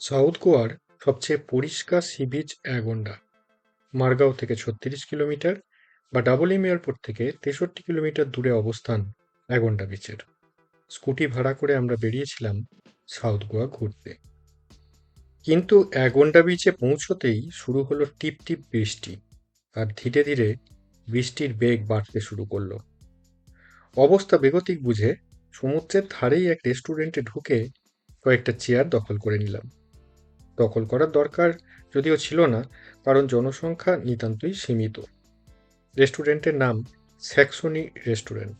South গোয়ার সবচেয়ে পরিষ্কার সি বিচ অ্যাগন্ডা। মারগাঁও থেকে ছত্রিশ কিলোমিটার বা ডাবল এম এয়ারপোর্ট থেকে তেষট্টি কিলোমিটার দূরে অবস্থান অ্যাগন্ডা বিচের স্কুটি ভাড়া করে আমরা বেরিয়েছিলাম সাউথ গোয়া ঘুরতে। কিন্তু অ্যাগন্ডা বিচে পৌঁছতেই শুরু হলো টিপ টিপ বৃষ্টি আর ধীরে ধীরে বৃষ্টির বেগ বাড়তে শুরু করল। অবস্থা বেগতিক বুঝে সমুদ্রের ধারেই এক রেস্টুরেন্টে ঢুকে কয়েকটা চেয়ার দখল করে নিলাম। দখল করার দরকার যদিও ছিল না, কারণ জনসংখ্যা নিতান্তই সীমিত। রেস্টুরেন্টের নাম স্যাক্সনি রেস্টুরেন্ট।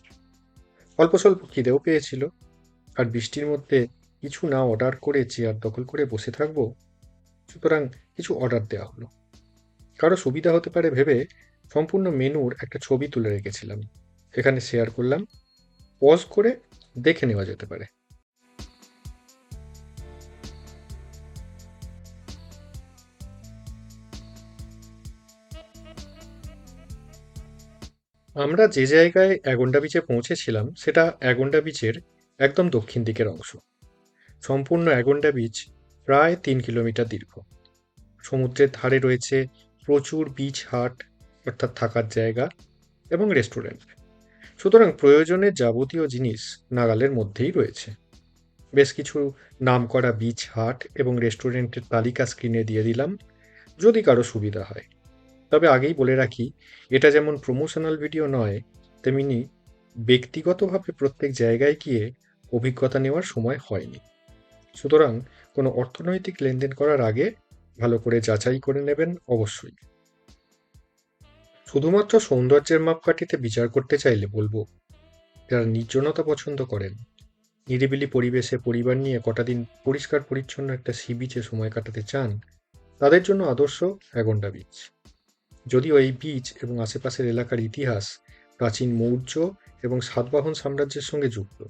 অল্প স্বল্প খিদেও পেয়েছিল। আর বৃষ্টির মধ্যে কিছু না অর্ডার করে চেয়ার দখল করে বসে থাকব, সুতরাং কিছু অর্ডার দেওয়া হলো। কারও সুবিধা হতে পারে ভেবে সম্পূর্ণ মেনুর একটা ছবি তুলে রেখেছিলাম। এখানে শেয়ার করলাম, পজ করে দেখে নেওয়া যেতে পারে। আমরা যে জায়গায় অ্যাগন্ডা বিচে পৌঁছেছিলাম, সেটা অ্যাগন্ডা বিচের একদম দক্ষিণ দিকের অংশ। সম্পূর্ণ অ্যাগন্ডা বিচ প্রায় তিন কিলোমিটার দীর্ঘ। সমুদ্রের ধারে রয়েছে প্রচুর বিচ হাট অর্থাৎ থাকার জায়গা এবং রেস্টুরেন্ট সুতরাং প্রয়োজনের যাবতীয় জিনিস নাগালের মধ্যেই রয়েছে। বেশ কিছু নামকরা বিচ হাট এবং রেস্টুরেন্টের তালিকা স্ক্রিনে দিয়ে দিলাম, যদি কারও সুবিধা হয়। তবে আগেই বলে রাখি, এটা যেমন প্রমোশনাল ভিডিও নয়, তেমনি ব্যক্তিগতভাবে প্রত্যেক জায়গায় গিয়ে অভিজ্ঞতা নেওয়ার সময় হয়নি। সুতরাং কোনো অর্থনৈতিক লেনদেন করার আগে ভালো করে যাচাই করে নেবেন অবশ্যই। শুধুমাত্র সৌন্দর্যের মাপকাঠিতে বিচার করতে চাইলে বলব, যারা নির্জনতা পছন্দ করেন, নিরিবিলি পরিবেশে পরিবার নিয়ে কটা দিন পরিষ্কার পরিচ্ছন্ন একটা সি বিচে সময় কাটাতে চান, তাদের জন্য আদর্শ অ্যাগন্ডা বিচ যদিও এই বিচ এবং আশেপাশের এলাকার ইতিহাস, প্রাচীন মৌর্য এবং সাতবাহন সাম্রাজ্যের সঙ্গে যুক্ত।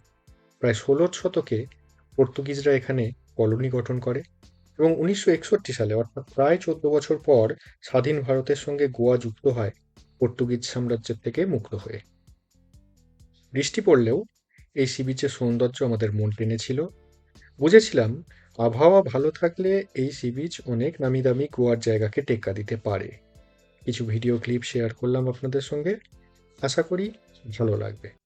প্রায় ষোলো শতকে পর্তুগিজরা এখানে কলোনি গঠন করে এবং উনিশশো একষট্টি সালে, অর্থাৎ প্রায় চোদ্দ বছর পর, স্বাধীন ভারতের সঙ্গে গোয়া যুক্ত হয় পর্তুগিজ সাম্রাজ্যের থেকে মুক্ত হয়ে। বৃষ্টি পড়লেও এই সি বিচের সৌন্দর্য আমাদের মন টেনেছিল বুঝেছিলাম আবহাওয়া ভালো থাকলে এই সি বিচ অনেক নামি দামি গোয়ার জায়গাকে টেক্কা দিতে পারে। কিছু ভিডিও ক্লিপ শেয়ার করলাম আপনাদের সঙ্গে। আশা করি ভালো লাগবে।